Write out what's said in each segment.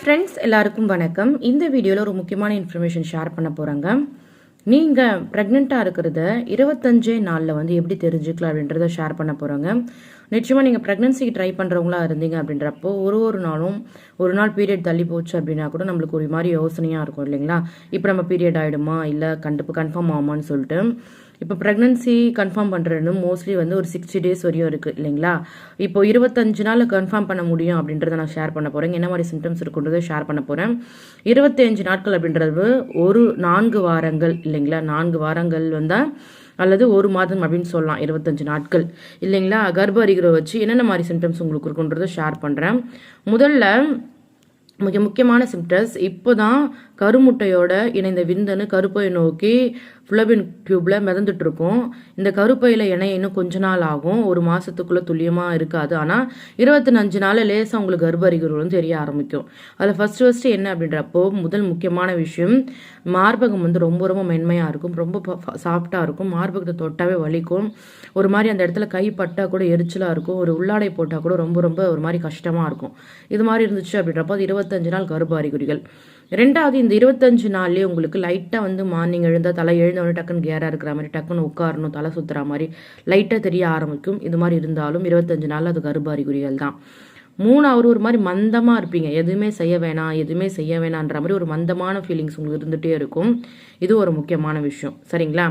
Friends எல்லாருக்கும் வணக்கம். இந்த வீடியோவில் ஒரு முக்கியமான இன்ஃபர்மேஷன் ஷேர் பண்ண போகிறேங்க நீங்கள் ப்ரெக்னெண்ட்டாக இருக்கிறத இருபத்தஞ்சே நாளில் வந்து எப்படி தெரிஞ்சுக்கலாம் அப்படின்றத ஷேர் பண்ண போகிறோங்க நிச்சயமாக நீங்கள் ப்ரெக்னன்சிக்கு ட்ரை பண்ணுறவங்களா இருந்தீங்க அப்படின்றப்போ ஒரு ஒரு நாளும் ஒரு நாள் பீரியட் தள்ளி போச்சு அப்படின்னா கூட நம்மளுக்கு ஒரு மாதிரி யோசனையாக இருக்கும் இல்லைங்களா? இப்போ நம்ம பீரியட் ஆகிடுமா இல்லை கண்டிப்பாக கன்ஃபார்ம் ஆகுமான்னு சொல்லிட்டு. இப்போ ப்ரெக்னன்சி கன்ஃபார்ம் பண்ணுறது மோஸ்ட்லி வந்து ஒரு சிக்ஸ்டி டேஸ் வரையும் இருக்குது இல்லைங்களா? இப்போ இருபத்தஞ்சு நாளில் கன்ஃபார்ம் பண்ண முடியும் அப்படின்றத நான் ஷேர் பண்ண போகிறேன் என்ன மாதிரி சிம்டம்ஸ் இருக்குன்றதை ஷேர் பண்ண போகிறேன் இருபத்தஞ்சு நாட்கள் அப்படின்றது ஒரு நான்கு வாரங்கள் இல்லைங்களா? நான்கு வாரங்கள் வந்தால் அல்லது ஒரு மாதம் அப்படின்னு சொல்லலாம் இருபத்தஞ்சு நாட்கள் இல்லைங்களா? கர்ப்ப அறிகுறை வச்சு என்னென்ன மாதிரி சிம்டம்ஸ் உங்களுக்கு இருக்குன்றதை ஷேர் பண்ணுறேன் முதல்ல மிக முக்கியமான சிம்டம்ஸ் இப்போ தான் கருமுட்டையோட இணைந்த விந்தணு கருப்பையை நோக்கி ஃபுளோபின் க்யூப்பில் மிதந்துட்டு இருக்கும் இந்த கருப்பையில் எண்ணெய் இன்னும் கொஞ்ச நாள் ஆகும். ஒரு மாதத்துக்குள்ளே துல்லியமாக இருக்காது. ஆனால் இருபத்தி அஞ்சு நாள் லேசாக உங்களுக்கு கர்ப்ப அறிகுறிகளும் தெரிய ஆரம்பிக்கும். அதில் ஃபஸ்ட்டு ஃபஸ்ட்டு என்ன அப்படின்றப்போ முதல் முக்கியமான விஷயம் மார்பகம் வந்து ரொம்ப ரொம்ப மென்மையாக இருக்கும். ரொம்ப சாஃப்டாக இருக்கும். மார்பகத்தை தொட்டாவே வலிக்கும். ஒரு மாதிரி அந்த இடத்துல கை பட்டால் கூட எரிச்சலாக இருக்கும். ஒரு உள்ளாடை போட்டால் கூட ரொம்ப ரொம்ப ஒரு மாதிரி கஷ்டமாக இருக்கும். இது மாதிரி இருந்துச்சு அப்படின்றப்போ அது இருபத்தஞ்சு நாள் கர்ப்ப அறிகுறிகள் ரெண்டாவது இந்த இருபத்தஞ்சு நாள்லேயே உங்களுக்கு லைட்டாக வந்து மார்னிங் எழுந்தால் தலை எழுந்தவொடனே டக்குன்னு கேராக இருக்கிற மாதிரி டக்குன்னு உட்காரணும் தலை சுற்றுற மாதிரி லைட்டாக தெரிய ஆரம்பிக்கும். இது மாதிரி இருந்தாலும் இருபத்தஞ்சு நாள் அது கருபாரி குறிகள் தான். மூணாவது ஒரு மாதிரி மந்தமாக இருப்பீங்க. எதுவுமே செய்ய வேணாம் எதுவுமே செய்ய வேணான்ற மாதிரி ஒரு மந்தமான ஃபீலிங்ஸ் உங்களுக்கு இருந்துகிட்டே இருக்கும். இது ஒரு முக்கியமான விஷயம். சரிங்களா?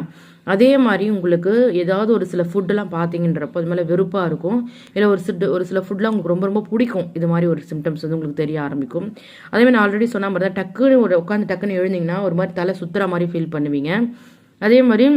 அதே மாதிரி உங்களுக்கு ஏதாவது ஒரு சில ஃபுட்டெல்லாம் பார்த்தீங்கன்றப்போ அது மேலே வெறுப்பாக இருக்கும். இல்லை ஒரு சிட்டு ஒரு சில ஃபுட்லாம் உங்களுக்கு ரொம்ப ரொம்ப பிடிக்கும். இது மாதிரி ஒரு சிம்டம்ஸ் வந்து உங்களுக்கு தெரிய ஆரம்பிக்கும். அதே மாதிரி நான் ஆல்ரெடி சொன்ன மாதிரி தான் டக்குன்னு ஒரு உட்காந்து டக்குன்னு எழுந்தீங்கன்னா ஒரு மாதிரி தலை சுற்றுற மாதிரி ஃபீல் பண்ணுவீங்க. அதே மாதிரி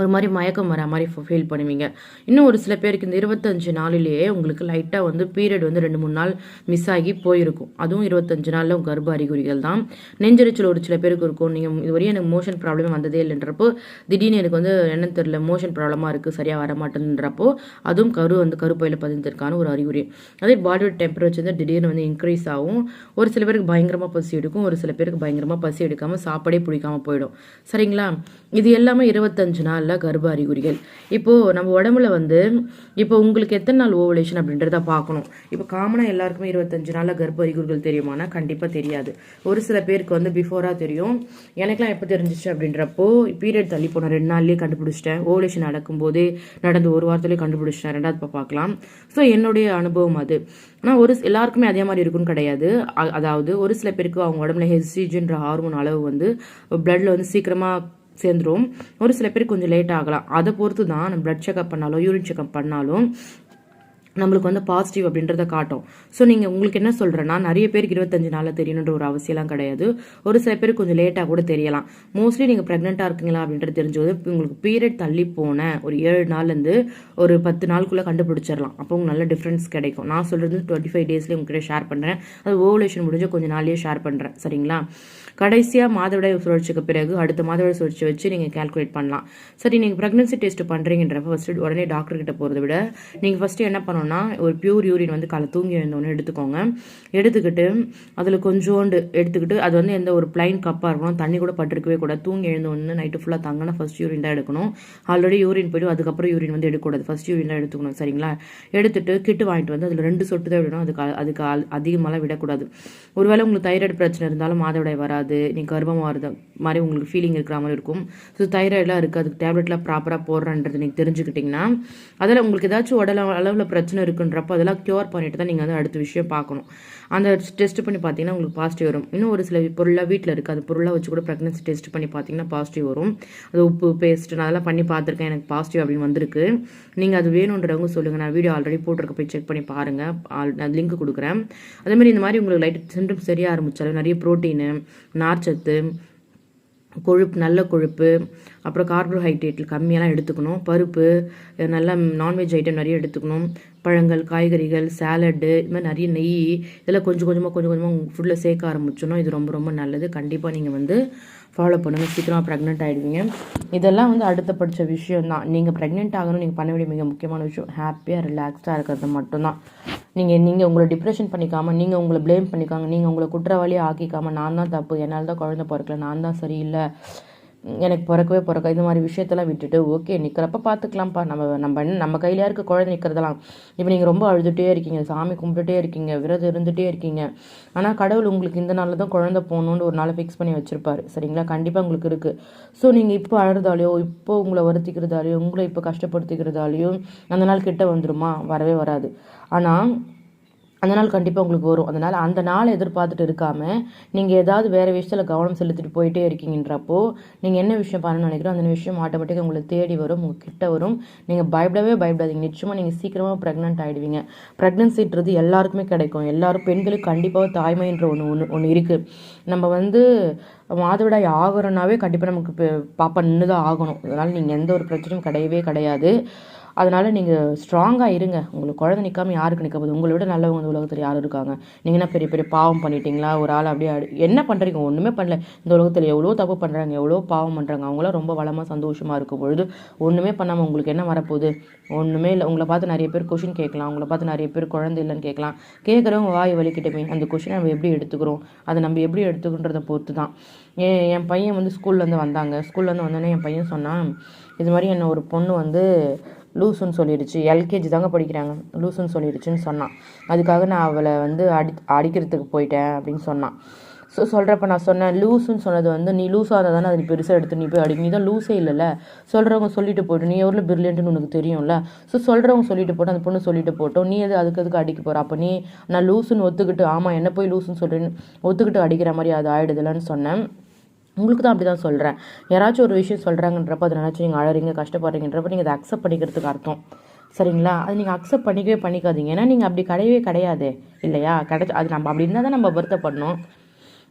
ஒரு மாதிரி மயக்கம் வர மாதிரி ஃபீல் பண்ணுவீங்க. இன்னும் ஒரு சில பேருக்கு இந்த இருபத்தஞ்சு நாளிலேயே உங்களுக்கு லைட்டாக வந்து பீரியட் வந்து ரெண்டு மூணு நாள் மிஸ் ஆகி போயிருக்கும். அதுவும் இருபத்தஞ்சு நாளில் உங்கள் கர்ப்ப அறிகுறிகள் தான். நெஞ்சரிச்சல் ஒரு சில பேருக்கு இருக்கும். நீங்கள் இதுவரையும் எனக்கு மோஷன் ப்ராப்ளம் வந்ததே இல்லைன்றப்போ திடீர்னு எனக்கு வந்து என்னன்னு தெரியல மோஷன் ப்ராப்ளமாக இருக்குது சரியாக வர மாட்டேன்றப்போ அதுவும் கரு வந்து கருப்பையில் பதிந்திருக்கான ஒரு அறிகுறி. அதே பாடியோட டெம்பரேச்சர் வந்து திடீர்னு வந்து இன்க்ரீஸ் ஆகும். ஒரு சில பேருக்கு பயங்கரமாக பசி எடுக்கும். ஒரு சில பேருக்கு பயங்கரமாக பசி எடுக்காமல் சாப்பாடே பிடிக்காமல் போயிடும். சரிங்களா? இது எல்லாமே இருபத்தஞ்சு நாள். நாளில் கர்ப்ப அறிகுறிகள். இப்போது நம்ம உடம்புல வந்து இப்போ உங்களுக்கு எத்தனை நாள் ஓவலேஷன் அப்படின்றத பார்க்கணும். இப்போ காமனாக எல்லாருக்குமே இருபத்தஞ்சு நாளில் கர்ப்ப அறிகுறிகள் தெரியுமானா கண்டிப்பாக தெரியாது. ஒரு சில பேருக்கு வந்து பிஃபோராக தெரியும். எனக்குலாம் எப்போ தெரிஞ்சிச்சு அப்படின்றப்போ பீரியட் தள்ளி போன ரெண்டு நாள்லேயே கண்டுபிடிச்சிட்டேன். ஓவலேஷன் நடக்கும்போதே நடந்து ஒரு வாரத்துலேயே கண்டுபிடிச்சிட்டேன். ரெண்டாவது இப்போ பார்க்கலாம். ஸோ என்னுடைய அனுபவம் அது. ஆனால் ஒரு எல்லாருக்குமே அதே மாதிரி இருக்குன்னு கிடையாது. அதாவது ஒரு சில பேருக்கு அவங்க உடம்புல ஹெசிஜின்ற ஹார்மோன் அளவு வந்து பிளட்ல வந்து சீக்கிரமாக சேர்ந்துடும் ஒரு சில பேர் கொஞ்சம் லேட் ஆகலாம். அதை பொறுத்து தான் நம்ம பிளட் செக்அப் பண்ணாலும் யூரின் செக்அப் பண்ணாலும் நம்மளுக்கு வந்து பாசிட்டிவ் அப்படின்றத காட்டும். ஸோ நீங்கள் உங்களுக்கு என்ன சொல்கிறேன்னா நிறைய பேருக்கு இருபத்தஞ்சு நாளில் தெரியணுன்ற ஒரு அவசியம்லாம் கிடையாது. ஒரு சில பேருக்கு கொஞ்சம் லேட்டாக கூட தெரியலாம். மோஸ்ட்லி நீங்கள் ப்ரெக்னெண்ட்டாக இருக்கீங்களா அப்படின்றது தெரிஞ்சது உங்களுக்கு பீரியட் தள்ளி போன ஒரு ஏழு நாள்லேருந்து ஒரு பத்து நாளுக்குள்ளே கண்டுபிடிச்சிடலாம். அப்போ உங்களுக்கு நல்ல டிஃப்ரென்ஸ் கிடைக்கும். நான் சொல்கிறது டுவெண்ட்டி ஃபைவ் டேஸ்லேயே உங்ககிட்ட ஷேர் பண்ணுறேன் அது ஓவலேஷன் முடிஞ்ச கொஞ்சம் நாள்லேயே ஷேர் பண்ணுறேன் சரிங்களா? கடைசியாக மாதவிடாய் சுழற்சிக்கு பிறகு அடுத்த மாதவிடாய் சுழற்சி வச்சு நீங்கள் கால்குலேட் பண்ணலாம். சரி நீங்கள் ப்ரெக்னன்சி டெஸ்ட் பண்ணுறீங்கன்றப்ப ஃபஸ்ட்டு உடனே டாக்டர் கிட்ட போகிறத விட நீங்கள் ஃபஸ்ட்டு என்ன பண்ணணும்னா ஒரு பியூர் யூரின் வந்து காலை தூங்கி எழுந்தோன்னு எடுத்துக்கோங்க. எடுத்துக்கிட்டு அதில் கொஞ்சோண்டு எடுத்துக்கிட்டு அது வந்து எந்த ஒரு பிளைன் கப்பாக இருக்கணும் தண்ணி கூட பட்டிருக்கவே கூட தூங்கி எழுந்தோன்னு நைட்டு ஃபுல்லாக தங்கினா ஃபஸ்ட் யூரின் தான் எடுக்கணும். ஆல்ரெடி யூரின் போய்ட்டு அதுக்கப்புறம் யூரின் வந்து எடுக்கக்கூடாது. ஃபஸ்ட் யூரின் தான் எடுத்துக்கணும் சரிங்களா? எடுத்துட்டு கிட்டு வாங்கிட்டு வந்து அதில் ரெண்டு சொட்டு தான் விடணும். அதுக்கு அதுக்கு அதிகமாகலாம் விடக்கூடாது. ஒருவேளை உங்களுக்கு தைராய்டு பிரச்சனை இருந்தாலும் மாதவிடாய் வராது. இருக்காது நீ கர்ப்பமாக இருந்த மாதிரி உங்களுக்கு ஃபீலிங் இருக்கிற மாதிரி இருக்கும். ஸோ தைராய்டெலாம் இருக்குது அதுக்கு டேப்லெட்லாம் ப்ராப்பராக போடுறன்றது நீங்கள் தெரிஞ்சுக்கிட்டிங்கன்னா அதில் உங்களுக்கு ஏதாச்சும் உடல அளவில் பிரச்சனை இருக்குன்றப்போ அதெல்லாம் க்யூர் பண்ணிட்டு தான் நீங்கள் வந்து அடுத்த விஷயம் பார்க்கணும். அந்த டெஸ்ட் பண்ணி பார்த்தீங்கன்னா உங்களுக்கு பாசிட்டிவ் வரும். இன்னும் ஒரு சில பொருளாக வீட்டில் இருக்குது அது பொருளாக வச்சு கூட ப்ரெக்னன்சி டெஸ்ட் பண்ணி பார்த்தீங்கன்னா பாசிட்டிவ் வரும். அது உப்பு பேஸ்ட் நான் அதெல்லாம் பண்ணி பார்த்துருக்கேன் எனக்கு பாசிட்டிவ் அப்படின்னு வந்திருக்கு. நீங்கள் அது வேணுன்றவங்க சொல்லுங்கள் நான் வீடியோ ஆல்ரெடி போட்டிருக்க போய் செக் பண்ணி பாருங்கள் நான் லிங்க் கொடுக்குறேன். அதேமாதிரி இந்த மாதிரி உங்களுக்கு லைட் சிம்டம்ஸ் தெரிய ஆரம்பித்தாலும் நிறைய ப்ரோட்டீனு நார்ச்சத்து கொழுப்பு நல்ல கொழுப்பு அப்புறம் கார்போஹைட்ரேட் கம்மியெல்லாம் எடுத்துக்கணும். பருப்பு நல்லா நான்வெஜ் ஐட்டம் நிறைய எடுத்துக்கணும். பழங்கள் காய்கறிகள் சேலட்டு இது மாதிரி நிறைய நெய் இதெல்லாம் கொஞ்சம் கொஞ்சமாக கொஞ்சம் கொஞ்சமாக உங்கள் ஃபுட்டில் சேர்க்க ஆரம்பிச்சோன்னா இது ரொம்ப ரொம்ப நல்லது. கண்டிப்பாக நீங்கள் வந்து ஃபாலோ பண்ணுங்கள் சீக்கிரமாக ப்ரெக்னென்ட் ஆகிடுவீங்க இதெல்லாம் வந்து அடுத்த படித்த விஷயம் தான் நீங்கள் ப்ரெக்னென்ட் ஆகணும் நீங்கள் பண்ண வேண்டிய மிக முக்கியமான விஷயம் ஹாப்பியாக ரிலாக்ஸ்டாக இருக்கிறது மட்டும்தான். நீங்கள் நீங்கள் உங்களை டிப்ரெஷன் பண்ணிக்காமல் நீங்கள் உங்களை ப்ளேம் பண்ணிக்காங்க நீங்கள் உங்களை குற்றவாளியாக ஆக்கிக்காமல் நான் தான் தப்பு. என்னால் தான் குழந்தை பிறக்கல நான் தான் சரியில்லை. எனக்கு பிறக்கவே பிறக்க. இந்த மாதிரி விஷயத்தெல்லாம் விட்டுட்டு ஓகே நிற்கிறப்ப பார்த்துக்கலாம்ப்பா நம்ம நம்ம என்ன நம்ம கையில இருக்க குழந்தை நிற்கிறதெல்லாம் இப்போ நீங்கள் ரொம்ப அழுதுகிட்டே இருக்கீங்க. சாமி கும்பிட்டுட்டே இருக்கீங்க. விரதம் இருந்துகிட்டே இருக்கீங்க. ஆனால் கடவுள் உங்களுக்கு இந்த நாளில் தான் குழந்தை போகணுன்னு ஒரு நாளை ஃபிக்ஸ் பண்ணி வச்சுருப்பார். சரிங்களா? கண்டிப்பாக உங்களுக்கு இருக்குது ஸோ நீங்கள் இப்போ அழுறதாலையோ இப்போ உங்களை வருத்திக்கிறதாலையோ உங்களை இப்போ கஷ்டப்படுத்திக்கிறதாலையோ அந்த நாள் கிட்ட வந்துடுமா வரவே வராது. ஆனால் அந்த நாள் கண்டிப்பாக உங்களுக்கு வரும். அதனால் அந்த நாளை எதிர்பார்த்துட்டு இருக்காமல் நீங்கள் ஏதாவது வேறு விஷயத்தில் கவனம் செலுத்திட்டு போயிட்டே இருக்கீங்கன்றப்போ நீங்கள் என்ன விஷயம் பண்ணணும்னு நினைக்கிறோம் அந்த விஷயம் ஆட்டோமேட்டிக்காக உங்களுக்கு தேடி வரும் உங்கள் கிட்ட வரும். நீங்கள் பயப்படவே பயப்படாதீங்க. நிச்சயமாக நீங்கள் சீக்கிரமாக ப்ரெக்னென்ட் ஆகிடுவீங்க ப்ரெக்னென்சின்றது எல்லாருக்குமே கிடைக்கும். எல்லாரும் பெண்களுக்கு கண்டிப்பாக தாய்மைன்ற ஒன்று ஒன்று ஒன்று இருக்குது நம்ம வந்து மாதவிடாய் ஆகிறோன்னாவே கண்டிப்பாக நமக்கு இப்போ பாப்பா நின்று தான் ஆகணும். அதனால் நீங்கள் எந்த ஒரு பிரச்சனையும் கிடையவே கிடையாது. அதனால் நீங்கள் ஸ்ட்ராங்காக இருங்க. உங்களுக்கு குழந்தை நிற்காமல் யாருக்கு நிற்க போகுது? உங்களை விட நல்லவங்க இந்த உலகத்தில் யாரும் இருக்காங்க. நீங்கள் என்ன பெரிய பெரிய பாவம் பண்ணிட்டீங்களா? ஒரு ஆள் அப்படியே என்ன பண்ணுறீங்க ஒன்றுமே பண்ணல. இந்த உலகத்தில் எவ்வளோ தப்பு பண்ணுறாங்க எவ்வளோ பாவம் பண்ணுறாங்க அவங்களாம் ரொம்ப வளமாக சந்தோஷமாக இருக்கும் பொழுது ஒன்றுமே பண்ணாமல் உங்களுக்கு என்ன வரப்போகுது? ஒன்றுமே இல்லை. உங்களை பார்த்து நிறைய பேர் கொஷின் கேட்கலாம். உங்களை பார்த்து நிறைய பேர் குழந்தை இல்லைன்னு கேட்கலாம். கேட்குறவங்க வாய் வலிக்கிட்டமே அந்த கொஷினை நம்ம எப்படி எடுத்துக்கிறோம்? அதை நம்ம எப்படி எடுத்துக்கின்றதை பொறுத்து தான் ஏ என் பையன் வந்து ஸ்கூல்லேருந்து வந்தாங்க. ஸ்கூல்லேருந்து வந்தோடனே என் பையன் சொன்னான் இது மாதிரி என்ன ஒரு பொண்ணு வந்து லூசுன்னு சொல்லிடுச்சு. எல்கேஜி தாங்க படிக்கிறாங்க. லூசுன்னு சொல்லிடுச்சுன்னு சொன்னான். அதுக்காக நான் அவளை வந்து அடி அடிக்கிறதுக்கு போயிட்டேன் அப்படின்னு சொன்னான். ஸோ சொல்கிறப்ப நான் சொன்னேன் லூஸுன்னு சொன்னது வந்து நீ லூஸாக இருந்தால் தானே அது பெருசாக எடுத்து நீ போய் அடிக்கணும் நீ தான் லூஸே இல்லைல்ல. சொல்கிறவங்க சொல்லிட்டு போய்ட்டு நீ எவ்வளோ பிரில்லியன்ட்டுன்னு உனக்கு தெரியும்ல. ஸோ சொல்கிறவங்க சொல்லிட்டு போட்டு அந்த பொண்ணு சொல்லிட்டு போட்டோம் நீ எது அதுக்கு அதுக்கு அடிக்க போகிற அப்போ நீ நான் லூஸுன்னு ஒத்துக்கிட்டு ஆமாம் என்ன போய் லூஸுன்னு சொல்கிறேன்னு ஒத்துக்கிட்டு அடிக்கிற மாதிரி அது ஆகிடுதுலன்னு சொன்னேன். உங்களுக்கு தான் அப்படி தான் சொல்கிறேன் யாராச்சும் ஒரு விஷயம் சொல்கிறாங்கன்றப்ப அதை நினச்சி நீங்கள் அழறீங்க கஷ்டப்படுறீங்கன்றப்ப நீங்கள் அதை அக்செப்ட் பண்ணிக்கிறதுக்கு அர்த்தம். சரிங்களா? அது நீங்கள் அக்செப்ட் பண்ணிக்கவே பண்ணிக்காதீங்க. ஏன்னா நீங்கள் அப்படி கிடையவே கிடையாது. இல்லையா? கிடச்சி அது நம்ம அப்படி இருந்தால் தான் நம்ம வருத்தப்படணும்.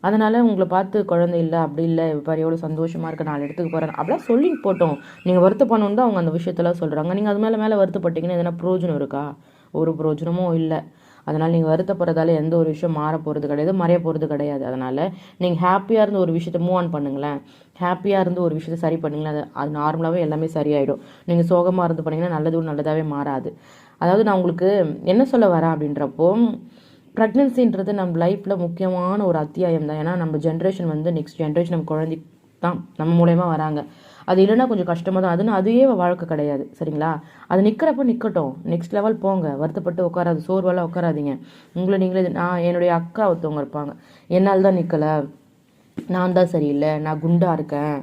அதனால் உங்களை பார்த்து குழந்தை இல்லை அப்படி இல்லை இப்போ எவ்வளோ சந்தோஷமாக இருக்க நாலு இடத்துக்கு போகிறேன் அப்படிலாம் சொல்லி போட்டோம். நீங்கள் வருத்தப்படணுன்னு தான் அவங்க அந்த விஷயத்தெல்லாம் சொல்கிறாங்க நீங்கள் அது மேலே மேலே வருத்தப்பட்டீங்கன்னா எதனா பிரயோஜனம் இருக்கா? ஒரு பிரயோஜனமும் இல்லை. அதனால் நீங்கள் வருத்தப்படுறதால எந்த ஒரு விஷயம் மாற போகிறது கிடையாது மறைய போகிறது கிடையாது. அதனால் நீங்கள் ஹாப்பியாக இருந்து ஒரு விஷயத்தை மூவ் ஆன் பண்ணுங்களேன். ஹாப்பியாக இருந்து ஒரு விஷயத்தை சரி பண்ணுங்களேன். அது அது நார்மலாகவே எல்லாமே சரியாயிடும். நீங்கள் சோகமாக இருந்து பண்ணிங்கன்னா நல்லது நல்லதாகவே மாறாது. அதாவது நான் உங்களுக்கு என்ன சொல்ல வரேன் அப்படின்றப்போ ப்ரெக்னென்சின்றது நம்ம லைஃப்பில் முக்கியமான ஒரு அத்தியாயம் தான் ஏன்னா நம்ம ஜென்ரேஷன் வந்து நெக்ஸ்ட் ஜென்ரேஷன் நம்ம குழந்தை தான் நம்ம மூலயமா வராங்க. அது இல்லைன்னா கொஞ்சம் கஷ்டமாக தான். அதுன்னு அதுவே வாழ்க்கை கிடையாது. சரிங்களா? அது நிற்கிறப்ப நிற்கட்டும் நெக்ஸ்ட் லெவல் போங்க. வருத்தப்பட்டு உட்காராது. சோர்வெல்லாம் உட்காராதீங்க. உங்களை நீங்களே நான் என்னுடைய அக்கா ஒருத்தவங்க இருப்பாங்க. என்னால் தான் நிற்கலை நான் தான் சரியில்லை நான் குண்டாக இருக்கேன்.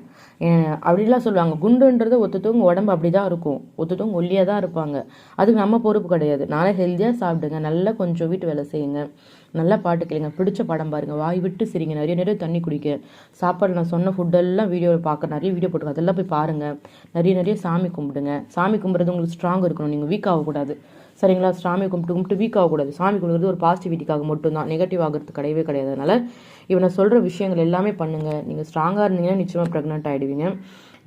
அப்படிலாம் சொல்லுவாங்க. குண்டுன்றது ஒத்துத்தவங்க உடம்பு அப்படி தான் இருக்கும். ஒத்துத்தவங்க ஒல்லியாக தான் இருப்பாங்க. அதுக்கு நம்ம பொறுப்பு கிடையாது. நானே ஹெல்த்தியாக சாப்பிடுங்க. நல்லா கொஞ்சம் வீட்டு வேலை செய்யுங்க. நல்லா பாட்டு கேளுங்க. பிடிச்ச படம் பாருங்கள் வாய் விட்டு சிரிங்க. நிறைய நிறைய தண்ணி குடிக்க சாப்பாடு நான் சொன்ன ஃபுட்டெல்லாம் வீடியோவில் பார்க்க நிறைய வீடியோ போட்டுருக்கேன். அதெல்லாம் போய் பாருங்கள் நிறைய நிறைய சாமி கும்பிடுங்க. சாமி கும்பிட்றது உங்களுக்கு ஸ்ட்ராங் இருக்கணும். நீங்கள் வீக் ஆகக்கூடாது. சரிங்களா? சாமி கும்பிட்டு கும்பிட்டு வீக் ஆகக்கூடாது. சாமி கும்பிடுறது ஒரு பாசிட்டிவிட்டிக்காக மட்டும்தான். நெகட்டிவ் ஆகிறது கிடையவே கிடையாது. அதனால் இவனை சொல்கிற விஷயங்கள் எல்லாமே பண்ணுங்கள் நீங்கள் ஸ்ட்ராங்காக இருந்தீங்கன்னா நிச்சயமாக ப்ரெக்னென்ட் ஆகிடுவீங்க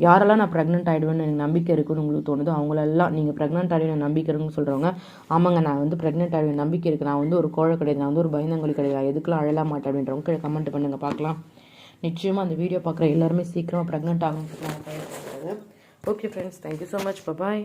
யாரெல்லாம் நான் ப்ரெக்னென்ட் ஆகிடுவேன்னு எனக்கு நம்பிக்கை இருக்குன்னு உங்களுக்கு தோணுதோ அவங்களெல்லாம் நீங்கள் ப்ரெக்னென்ட் ஆகிடுவேன் நம்பிக்கை இருக்குன்னு சொல்கிறவங்க ஆமாங்க நான் வந்து ப்ரெக்னென்ட் ஆகிடுவேன் நம்பிக்கை இருக்குது நான் வந்து ஒரு கோழை கிடையாது. நான் வந்து ஒரு பயந்தங்கொழி கிடையாது. எதுக்கெல்லாம் அழலாம் மாட்டேன் அப்படின்றவங்க கீழே கமெண்ட் பண்ணுங்கள் பார்க்கலாம். நிச்சயமாக அந்த வீடியோ பார்க்குற எல்லாருமே சீக்கிரமாக ப்ரெக்னென்ட் ஆகும் okay friends thank you so much bye bye